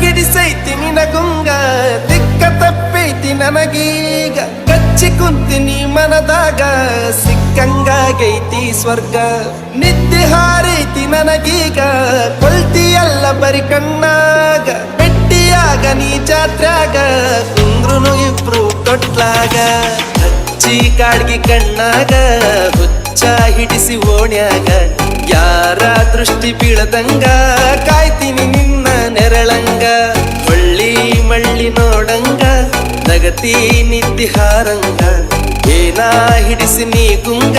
ಹಿಡಿಸೈತಿ ನಿನಗುಂಗ, ದಿಕ್ಕ ತಪ್ಪೈತಿ ನನಗೀಗ. ಕಚ್ಚಿ ಕುಂತಿನಿ ಮನದಾಗ, ಸಿಕ್ಕಂಗಾಗೈತಿ ಸ್ವರ್ಗ. ನಿದ್ದೆ ಹಾರೈತಿ ನನಗೀಗ ಕೊಳ್ತಿಯಲ್ಲ ಬರಿ ಕಣ್ಣಾಗ. ಬೆಟ್ಟಿಯಾಗ ನೀ ಜಾತ್ರಾಗ, ಕುಂದ್ರುನು ಇಬ್ರು ತೊಟ್ಲಾಗ. ಹಚ್ಚಿ ಕಾಡ್ಗಿ ಕಣ್ಣಾಗ, ಹುಚ್ಚ ಹಿಡಿಸಿ ಓಣ್ಯಾಗ. ಯಾರ ದೃಷ್ಟಿ ಬೀಳದಂಗ ನಿನ್ನ ನೆರಳಂಗ ಮಳ್ಳಿ ಮಳ್ಳಿ ನೋಡಂಗ ನಗತಿ ನಿದ್ದಿ ಹಾರಂಗ ಏನಾ ಹಿಡಿಸಿ ನೀ ಗುಂಗ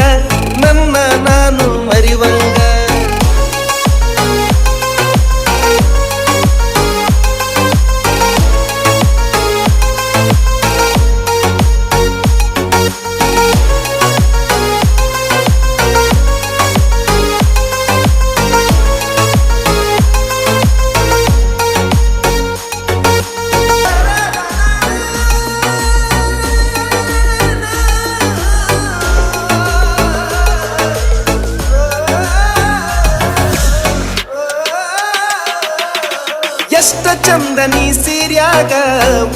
ಎಷ್ಟ ಚಂದ ನೀ ಸೀರ್ಯಾಗ,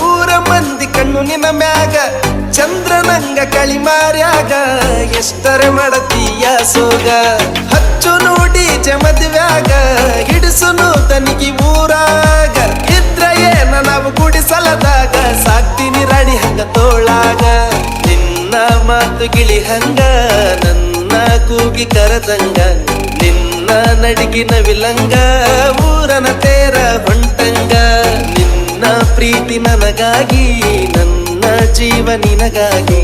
ಊರ ಮಂದಿ ಕಣ್ಣು ನಿನ್ನ ಮ್ಯಾಗ, ಚಂದ್ರನಂಗ ಕಳಿಮಾರ್ಯಾಗ ಎಷ್ಟರ ಮಡತೀಯ ಸೋಗ. ಹಚ್ಚು ನೋಡಿ ಜಮದ್ವ್ಯಾಗ ಹಿಡಿಸುನು ತನಿಗಿ ಊರಾಗ. ಇದ್ರ ಏನ ನಾವು ಗುಡಿಸಲದಾಗ, ಸಾಕ್ತೀನಿ ರಾಣಿ ಹಂಗ ತೋಳಾಗ. ನಿನ್ನ ಮಾತು ಗಿಳಿ ಹಂಗ, ನನ್ನ ಕೂಗಿ ಕರದಂಗ. ನಿನ್ನ ನಡಿಗಿನ ವಿಲಂಗ ಊರನತೆ ಪ್ರೀತಿ ನನಗಾಗಿ ನನ್ನ ಜೀವ ನಿನಗಾಗಿ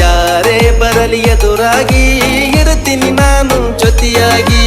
ಯಾರೇ ಬರಲಿ ಎದುರಾಗಿ ಇರುತ್ತೀನಿ ನಾನು ಜೊತೆಯಾಗಿ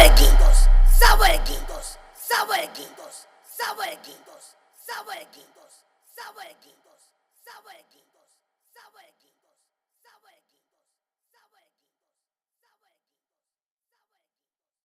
Sabor Kingos, Sabor Kingos, Sabor Kingos, Sabor Kingos, Sabor Kingos, Sabor Kingos, Sabor Kingos, Sabor Kingos.